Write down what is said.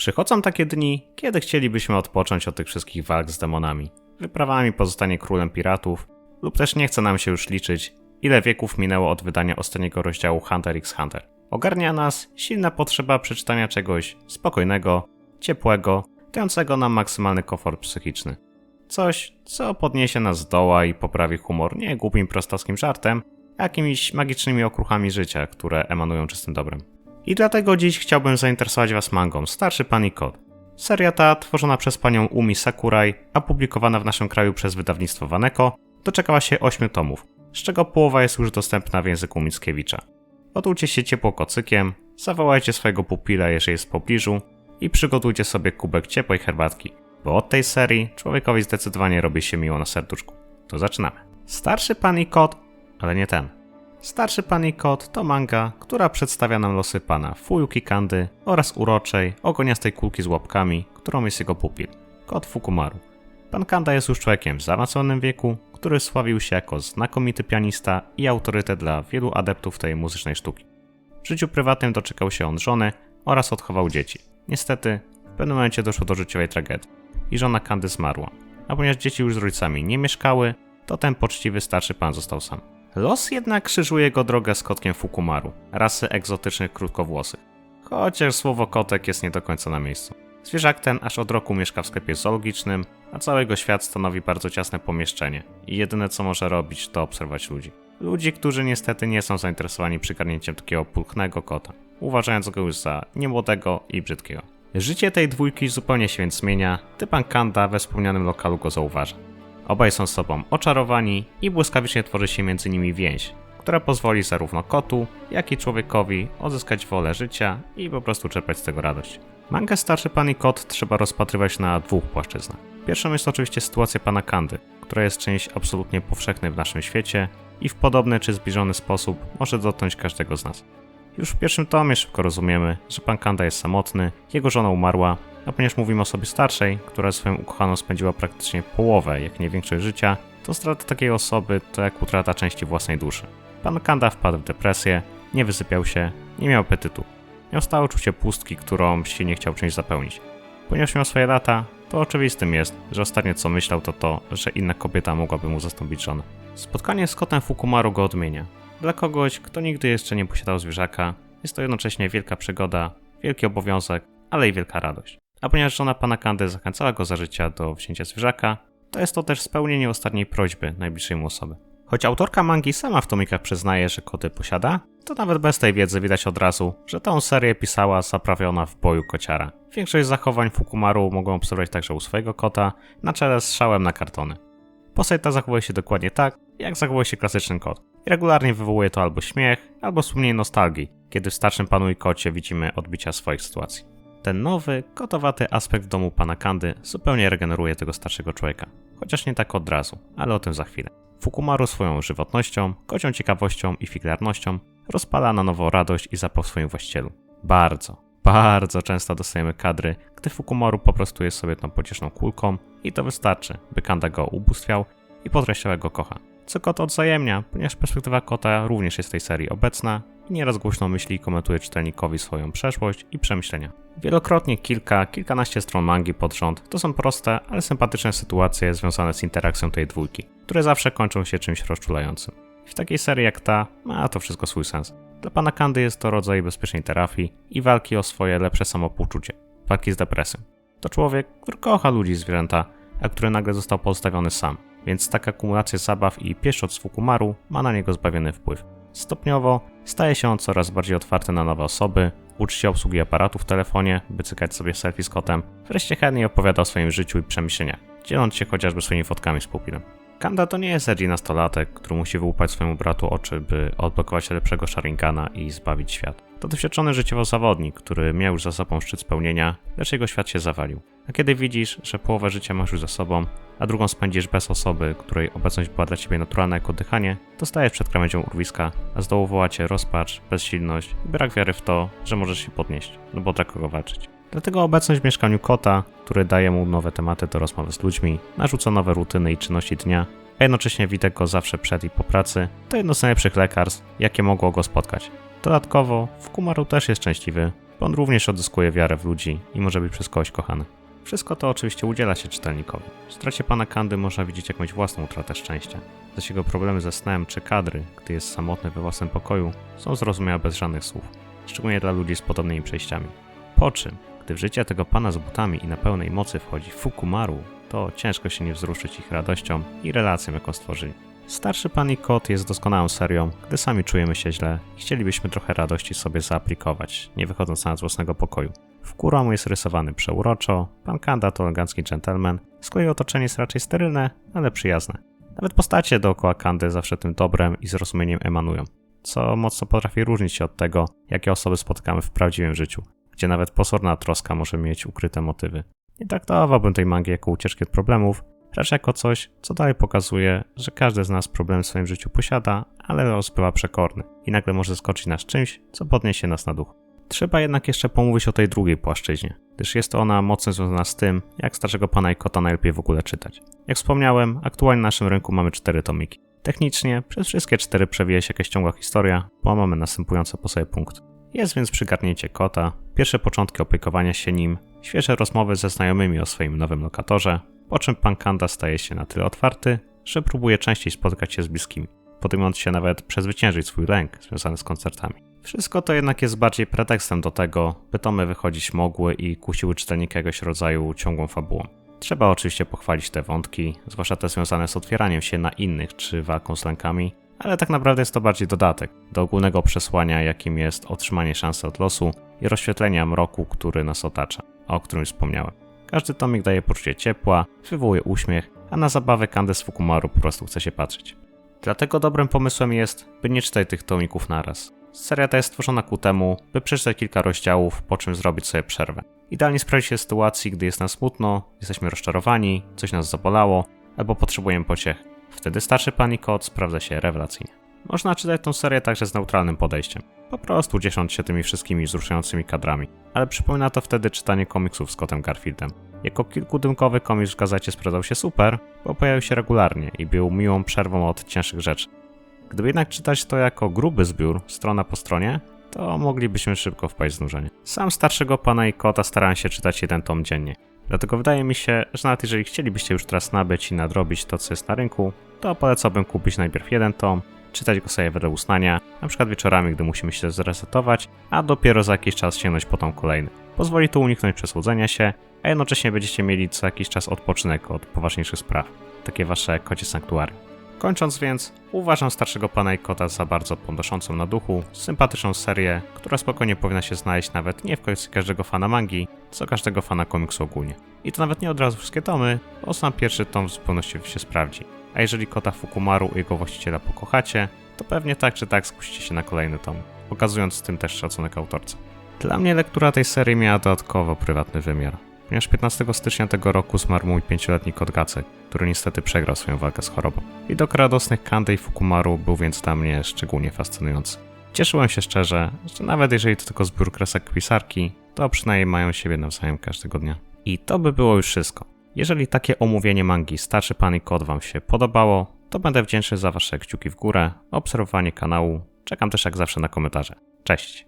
Przychodzą takie dni, kiedy chcielibyśmy odpocząć od tych wszystkich walk z demonami, wyprawami pozostanie królem piratów, lub też nie chce nam się już liczyć, ile wieków minęło od wydania ostatniego rozdziału Hunter x Hunter. Ogarnia nas silna potrzeba przeczytania czegoś spokojnego, ciepłego, dającego nam maksymalny komfort psychiczny. Coś, co podniesie nas z doła i poprawi humor nie głupim prostowskim żartem, a jakimiś magicznymi okruchami życia, które emanują czystym dobrem. I dlatego dziś chciałbym zainteresować Was mangą Starszy Pan i Kot. Seria ta, tworzona przez panią Umi Sakurai, a publikowana w naszym kraju przez wydawnictwo Waneko, doczekała się 8 tomów, z czego połowa jest już dostępna w języku Mickiewicza. Otulcie się ciepło kocykiem, zawołajcie swojego pupila, jeżeli jest w pobliżu i przygotujcie sobie kubek ciepłej herbatki, bo od tej serii człowiekowi zdecydowanie robi się miło na serduszku. To zaczynamy. Starszy pan i kot, ale nie ten. Starszy pan i kot to manga, która przedstawia nam losy pana Fuyuki Kandy oraz uroczej, ogoniastej kulki z łapkami, którą jest jego pupil, kot Fukumaru. Pan Kanda jest już człowiekiem w zaawansowanym wieku, który sławił się jako znakomity pianista i autorytet dla wielu adeptów tej muzycznej sztuki. W życiu prywatnym doczekał się on żony oraz odchował dzieci. Niestety, w pewnym momencie doszło do życiowej tragedii i żona Kandy zmarła. A ponieważ dzieci już z rodzicami nie mieszkały, to ten poczciwy starszy pan został sam. Los jednak krzyżuje jego drogę z kotkiem Fukumaru, rasy egzotycznych krótkowłosych. Chociaż słowo kotek jest nie do końca na miejscu. Zwierzak ten aż od roku mieszka w sklepie zoologicznym, a cały jego świat stanowi bardzo ciasne pomieszczenie i jedyne co może robić to obserwować ludzi. Ludzi, którzy niestety nie są zainteresowani przygarnięciem takiego pulchnego kota, uważając go za niemłodego i brzydkiego. Życie tej dwójki zupełnie się więc zmienia, gdy pan Kanda we wspomnianym lokalu go zauważa. Obaj są sobą oczarowani i błyskawicznie tworzy się między nimi więź, która pozwoli zarówno kotu, jak i człowiekowi odzyskać wolę życia i po prostu czerpać z tego radość. Mangę Starszy Pan i Kot trzeba rozpatrywać na dwóch płaszczyznach. Pierwszą jest oczywiście sytuacja pana Kandy, która jest czymś absolutnie powszechnym w naszym świecie i w podobny czy zbliżony sposób może dotknąć każdego z nas. Już w pierwszym tomie szybko rozumiemy, że pan Kanda jest samotny, jego żona umarła, a ponieważ mówimy o sobie starszej, która swoją ukochaną spędziła praktycznie połowę, jak nie większość życia, to strata takiej osoby to jak utrata części własnej duszy. Pan Kanda wpadł w depresję, nie wysypiał się, nie miał apetytu. Miał stałe czucie pustki, którą się nie chciał czymś zapełnić. Ponieważ miał swoje lata, to oczywistym jest, że ostatnie co myślał to to, że inna kobieta mogłaby mu zastąpić żonę. Spotkanie z kotem Fukumaru go odmienia. Dla kogoś, kto nigdy jeszcze nie posiadał zwierzaka, jest to jednocześnie wielka przygoda, wielki obowiązek, ale i wielka radość. A ponieważ żona pana Kandy zachęcała go za życia do wzięcia zwierzaka, to jest to też spełnienie ostatniej prośby najbliższej mu osoby. Choć autorka mangi sama w tomikach przyznaje, że koty posiada, to nawet bez tej wiedzy widać od razu, że tę serię pisała zaprawiona w boju kociara. Większość zachowań Fukumaru mogą obserwować także u swojego kota, na czele z szałem na kartony. Postać ta zachowuje się dokładnie tak, jak zachowuje się klasyczny kot. I regularnie wywołuje to albo śmiech, albo wspomnienie nostalgii, kiedy w starszym panu i kocie widzimy odbicia swoich sytuacji. Ten nowy, kotowaty aspekt w domu pana Kandy zupełnie regeneruje tego starszego człowieka. Chociaż nie tak od razu, ale o tym za chwilę. Fukumaru swoją żywotnością, kocią ciekawością i figlarnością rozpala na nowo radość i zapał w swoim właścicielu. Bardzo, bardzo często dostajemy kadry, gdy Fukumaru po prostu jest sobie tą pocieszną kulką i to wystarczy, by Kanda go ubóstwiał i podkreślał go kocha. Co kot odzajemnia, ponieważ perspektywa kota również jest w tej serii obecna nieraz głośno myśli i komentuje czytelnikowi swoją przeszłość i przemyślenia. Wielokrotnie kilka, kilkanaście stron mangi pod rząd to są proste, ale sympatyczne sytuacje związane z interakcją tej dwójki, które zawsze kończą się czymś rozczulającym. W takiej serii jak ta ma to wszystko swój sens. Dla pana Kandy jest to rodzaj bezpiecznej terapii i walki o swoje lepsze samopoczucie, walki z depresją. To człowiek, który kocha ludzi i zwierzęta, a który nagle został pozostawiony sam, więc taka akumulacja zabaw i pieszczot z Fukumaru ma na niego zbawiony wpływ. Stopniowo staje się on coraz bardziej otwarty na nowe osoby, uczy się obsługi aparatu w telefonie, by cykać sobie selfie z kotem, wreszcie chętnie opowiada o swoim życiu i przemyśleniach, dzieląc się chociażby swoimi fotkami z pupilem. Kanda to nie jest edgy nastolatek, który musi wyłupać swojemu bratu oczy, by odblokować lepszego Sharingana i zbawić świat. To doświadczony życiowo zawodnik, który miał już za sobą szczyt spełnienia, lecz jego świat się zawalił. A kiedy widzisz, że połowę życia masz już za sobą, a drugą spędzisz bez osoby, której obecność była dla ciebie naturalna jako oddychanie, to stajesz przed krawędzią urwiska, a z dołu woła cię rozpacz, bezsilność i brak wiary w to, że możesz się podnieść, no bo dla kogo walczyć. Dlatego obecność w mieszkaniu kota, który daje mu nowe tematy do rozmowy z ludźmi, narzuca nowe rutyny i czynności dnia, a jednocześnie widać go zawsze przed i po pracy, to jedno z najlepszych lekarstw, jakie mogło go spotkać. Dodatkowo, Fukumaru też jest szczęśliwy, bo on również odzyskuje wiarę w ludzi i może być przez kogoś kochany. Wszystko to oczywiście udziela się czytelnikowi. W stracie pana Kandy można widzieć jakąś własną utratę szczęścia. Zaś jego problemy ze snem czy kadry, gdy jest samotny we własnym pokoju, są zrozumiałe bez żadnych słów, szczególnie dla ludzi z podobnymi przejściami. Po czym, gdy w życie tego pana z butami i na pełnej mocy wchodzi Fukumaru, to ciężko się nie wzruszyć ich radością i relacją, jaką stworzyli. Starszy pan i kot jest doskonałą serią, gdy sami czujemy się źle i chcielibyśmy trochę radości sobie zaaplikować, nie wychodząc nawet z własnego pokoju. W Kuromu jest rysowany przeuroczo, pan Kanda to elegancki gentleman, z otoczenie jest raczej sterylne, ale przyjazne. Nawet postacie dookoła Kandy zawsze tym dobrem i zrozumieniem emanują, co mocno potrafi różnić się od tego, jakie osoby spotykamy w prawdziwym życiu, gdzie nawet pozorna troska może mieć ukryte motywy. Nie traktowałbym tej mangi jako ucieczki od problemów, Raczej jako coś, co dalej pokazuje, że każdy z nas problem w swoim życiu posiada, ale los bywa przekorny i nagle może skoczyć nas czymś, co podniesie nas na duch. Trzeba jednak jeszcze pomówić o tej drugiej płaszczyźnie, gdyż jest ona mocno związana z tym, jak starszego pana i kota najlepiej w ogóle czytać. Jak wspomniałem, aktualnie na naszym rynku mamy cztery tomiki. Technicznie przez wszystkie cztery przewija się jakaś ciągła historia, bo mamy następujące po sobie punkty. Jest więc przygarnięcie kota, pierwsze początki opiekowania się nim, świeże rozmowy ze znajomymi o swoim nowym lokatorze, po czym pan Kanda staje się na tyle otwarty, że próbuje częściej spotykać się z bliskimi, podejmując się nawet przezwyciężyć swój lęk związany z koncertami. Wszystko to jednak jest bardziej pretekstem do tego, by tomy wychodzić mogły i kusiły czytelnika jakiegoś rodzaju ciągłą fabułą. Trzeba oczywiście pochwalić te wątki, zwłaszcza te związane z otwieraniem się na innych czy walką z lękami, ale tak naprawdę jest to bardziej dodatek do ogólnego przesłania, jakim jest otrzymanie szansy od losu i rozświetlenia mroku, który nas otacza, o którym wspomniałem. Każdy tomik daje poczucie ciepła, wywołuje uśmiech, a na zabawę Candace Fukumaru po prostu chce się patrzeć. Dlatego dobrym pomysłem jest, by nie czytać tych tomików naraz. Seria ta jest stworzona ku temu, by przeczytać kilka rozdziałów, po czym zrobić sobie przerwę. Idealnie sprawdzi się sytuacji, gdy jest nam smutno, jesteśmy rozczarowani, coś nas zabolało, albo potrzebujemy pociech. Wtedy starszy pan i kot sprawdza się rewelacyjnie. Można czytać tę serię także z neutralnym podejściem, po prostu ciesząc się tymi wszystkimi wzruszającymi kadrami, ale przypomina to wtedy czytanie komiksów z Scottem Garfieldem. Jako kilkudymkowy komiks w gazecie sprawdzał się super, bo pojawił się regularnie i był miłą przerwą od cięższych rzeczy. Gdyby jednak czytać to jako gruby zbiór, strona po stronie, to moglibyśmy szybko wpaść w znużenie. Sam starszego pana i kota starałem się czytać jeden tom dziennie. Dlatego wydaje mi się, że nawet jeżeli chcielibyście już teraz nabyć i nadrobić to, co jest na rynku, to polecałbym kupić najpierw jeden tom, czytać go sobie wedle usnania, na przykład wieczorami, gdy musimy się zresetować, a dopiero za jakiś czas sięgnąć po tom kolejny. Pozwoli to uniknąć przesłodzenia się, a jednocześnie będziecie mieli co jakiś czas odpoczynek od poważniejszych spraw, takie wasze kocie sanktuary. Kończąc więc, uważam starszego pana i kota za bardzo podnoszącą na duchu, sympatyczną serię, która spokojnie powinna się znaleźć nawet nie w końcu każdego fana mangi, co każdego fana komiksu ogólnie. I to nawet nie od razu wszystkie tomy, bo sam pierwszy tom w zupełności się sprawdzi. A jeżeli kota Fukumaru i jego właściciela pokochacie, to pewnie tak czy tak skusicie się na kolejny tom, pokazując tym też szacunek autorce. Dla mnie lektura tej serii miała dodatkowo prywatny wymiar, ponieważ 15 stycznia tego roku zmarł mój pięcioletni kot Gacek, który niestety przegrał swoją walkę z chorobą. Widok radosnych Kandy i Fukumaru był więc dla mnie szczególnie fascynujący. Cieszyłem się szczerze, że nawet jeżeli to tylko zbiór kresek pisarki, to przynajmniej mają siebie nawzajem każdego dnia. I to by było już wszystko. Jeżeli takie omówienie mangi Starszy Pan i Kot Wam się podobało, to będę wdzięczny za Wasze kciuki w górę, obserwowanie kanału. Czekam też jak zawsze na komentarze. Cześć!